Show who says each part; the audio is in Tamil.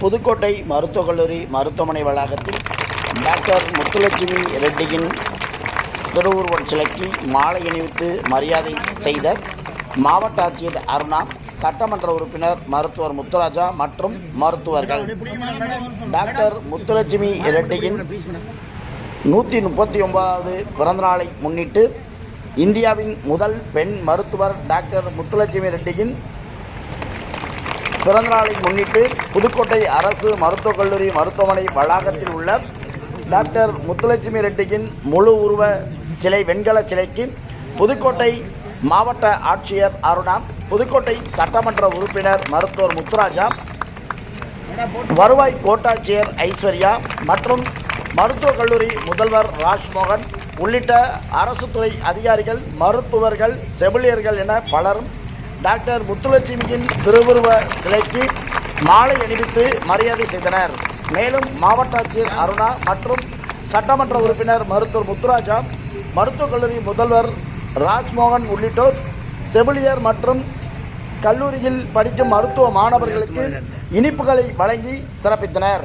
Speaker 1: புதுக்கோட்டை மருத்துவக் கல்லூரி மருத்துவமனை வளாகத்தில் டாக்டர் முத்துலட்சுமி ரெட்டியின் திருவுருவச் சிலைக்கு மாலை அணிவித்து மரியாதை செய்த மாவட்ட ஆட்சியர் அருணா சட்டமன்ற உறுப்பினர் மருத்துவர் முத்துராஜா மற்றும் மருத்துவர்கள். டாக்டர் முத்துலட்சுமி ரெட்டியின் நூற்றி முப்பத்தி ஒன்பதாவது பிறந்தநாளை முன்னிட்டு இந்தியாவின் முதல் பெண் மருத்துவர் டாக்டர் முத்துலட்சுமி ரெட்டியின் பிறந்தநாளை முன்னிட்டு புதுக்கோட்டை அரசு மருத்துவக் கல்லூரி மருத்துவமனை வளாகத்தில் உள்ள டாக்டர் முத்துலட்சுமி ரெட்டியின் முழு உருவ சிலை வெண்கல சிலைக்கு புதுக்கோட்டை மாவட்ட ஆட்சியர் அருணா புதுக்கோட்டை சட்டமன்ற உறுப்பினர் மருத்துவர் முத்துராஜா வருவாய் கோட்டாட்சியர் ஐஸ்வர்யா மற்றும் மருத்துவக் கல்லூரி முதல்வர் ராஜ்மோகன் உள்ளிட்ட அரசு துறை அதிகாரிகள் மருத்துவர்கள் செவிலியர்கள் என பலரும் டாக்டர் முத்துலட்சுமியின் திருவுருவ சிலைக்கு மாலை அணிவித்து மரியாதை செய்தனர். மேலும் மாவட்ட ஆட்சியர் அருணா மற்றும் சட்டமன்ற உறுப்பினர் மருத்துவர் முத்துராஜா மருத்துவக் கல்லூரி முதல்வர் ராஜ்மோகன் உள்ளிட்டோர் செவிலியர் மற்றும் கல்லூரியில் படிக்கும் மருத்துவ மாணவர்களுக்கு இனிப்புகளை வழங்கி சிறப்பித்தனர்.